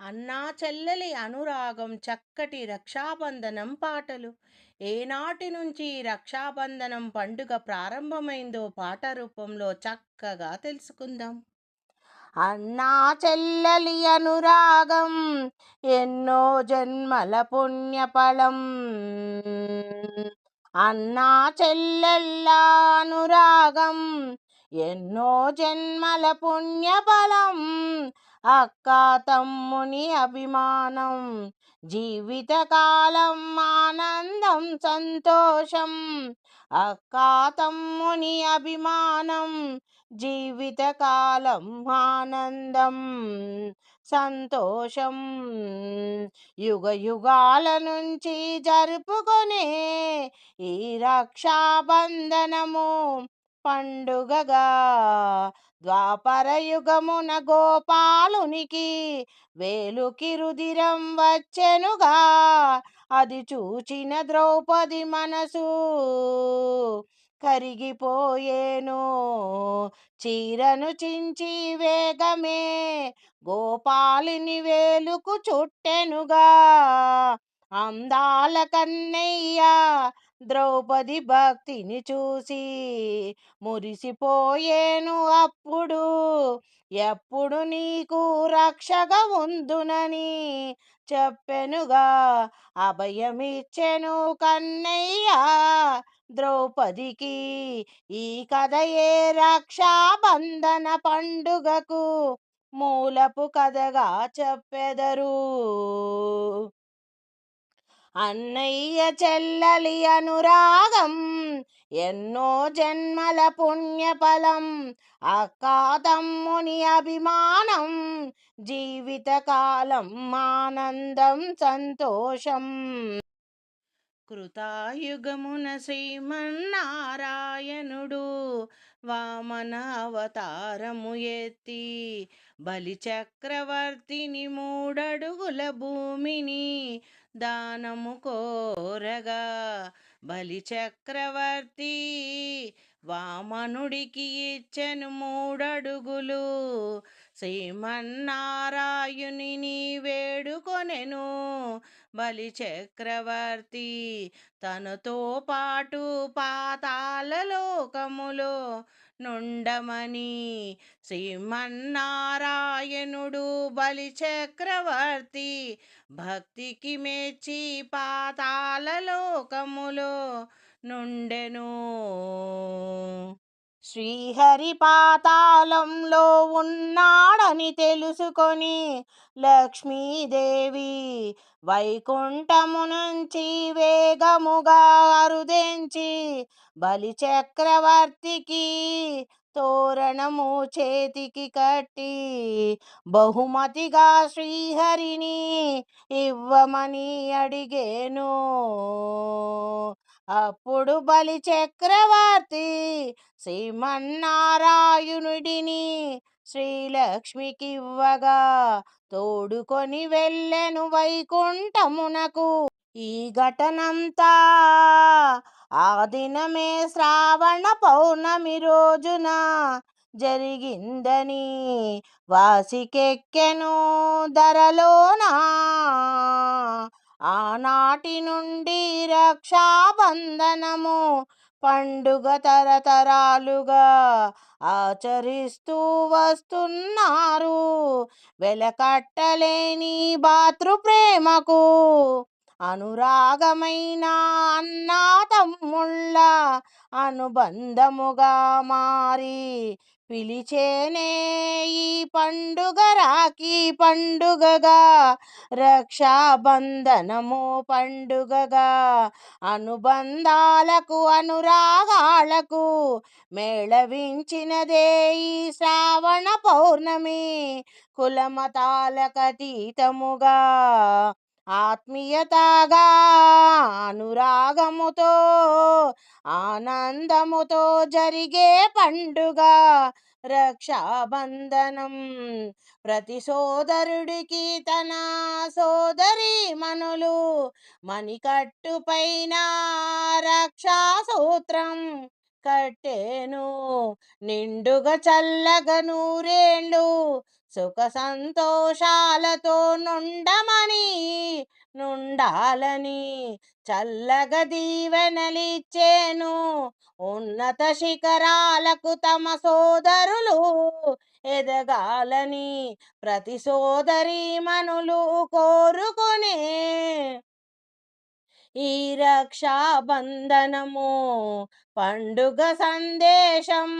అన్నా చెల్లెలి అనురాగం చక్కటి రక్షాబంధనం పాటలు. ఏనాటి నుంచి రక్షాబంధనం పండుగ ప్రారంభమైందో పాట రూపంలో చక్కగా తెలుసుకుందాం. అన్నా చెల్లెలి అనురాగం ఎన్నో జన్మల పుణ్యఫలం. అన్నా చెల్లెళ్ళ అనురాగం ఎన్నో జన్మల పుణ్యఫలం. అక్క తమ్ముని అభిమానం జీవితకాలం ఆనందం సంతోషం. అక్క తమ్ముని అభిమానం జీవితకాలం ఆనందం సంతోషం. యుగ యుగాల నుంచి జరుపుకునే ఈ రక్షాబంధనము పండుగగా. ద్వాపరయుగమున గోపాలునికి వేలుకి రుదిరం వచ్చెనుగా. అది చూచిన ద్రౌపది మనసు కరిగిపోయేను. చీరను చించి వేగమే గోపాలిని వేలుకు చుట్టెనుగా. అందాల కన్నయ్య ద్రౌపది భక్తిని చూసి మురిసిపోయేను అప్పుడు. ఎప్పుడు నీకు రక్షగా ఉందునని చెప్పెనుగా అభయమిచ్చెను కన్నయ్య ద్రౌపదికి. ఈ కథయే రక్షాబంధన పండుగకు మూలపు కథగా చెప్పెదరు. అన్నయ్య చెల్లలి అనురాగం ఎన్నో జన్మల పుణ్యఫలం అక్క తమ్ముని అభిమానం జీవితకాలం ఆనందం సంతోషం. కృతాయుగమున శ్రీమన్నారాయణుడు వామన అవతారము ఎత్తి బలి చక్రవర్తిని మూడడుగుల భూమిని దానము కోరగా బలి చక్రవర్తి వామనుడికి ఇచ్చెను మూడడుగులు. శ్రీమన్నారాయుని వేడుకొనెను. బలి చక్రవర్తి తనతో పాటు పాతాల లోకములో నుండమని శ్రీమన్నారాయణుడు బలి చక్రవర్తి భక్తికి మెచ్చి పాతాల లోకములో నుండెను. శ్రీహరి పాతాళంలో ఉన్నాడని తెలుసుకొని లక్ష్మీదేవి వైకుంఠము నుంచి వేగముగా అరుదెంచి బలి చక్రవర్తికి తోరణము చేతికి కట్టి బహుమతిగా శ్రీహరిని ఇవ్వమని అడిగేను. అప్పుడు బలి చక్రవర్తి శ్రీమన్నారాయణుడిని శ్రీలక్ష్మికివ్వగా తోడుకొని వెళ్ళెను వైకుంఠమునకు. ఈ ఘటనంతా ఆ దినమే శ్రావణ పౌర్ణమి రోజున జరిగిందని వాసికెక్కెను ధరలోనా. ఆనాటి నుండి రక్షాబంధనము పండుగ తరతరాలుగా ఆచరిస్తూ వస్తున్నారు. వెలకట్టలేని భాతృప్రేమకు అనురాగమైన అన్నా తమ్ముళ్ళ అనుబంధముగా మారి పిలిచేనే ఈ పండుగ రాఖీ పండుగగా. రక్షాబంధనము పండుగగా. అనుబంధాలకు అనురాగాలకు మేళవించినదే ఈ శ్రావణ పౌర్ణమి. కులమతాలకతీతముగా ఆత్మీయతగా అనురాగముతో ఆనందముతో జరిగే పండుగ. రక్షాబంధనం ప్రతి సోదరుడికి తన సోదరి మనులు మణికట్టు పైన రక్షా సూత్రం కట్టేను నిండుగా చల్లగా నూరేళ్ళు సుఖ సంతోషాలతో నుండమని నుండాలని చల్లగా దీవెనలిచ్చేను. ఉన్నత శిఖరాలకు తమ సోదరులు ఎదగాలని ప్రతి సోదరి మనులు కోరుకునే ఈ రక్షాబంధనము. పండుగ సందేశం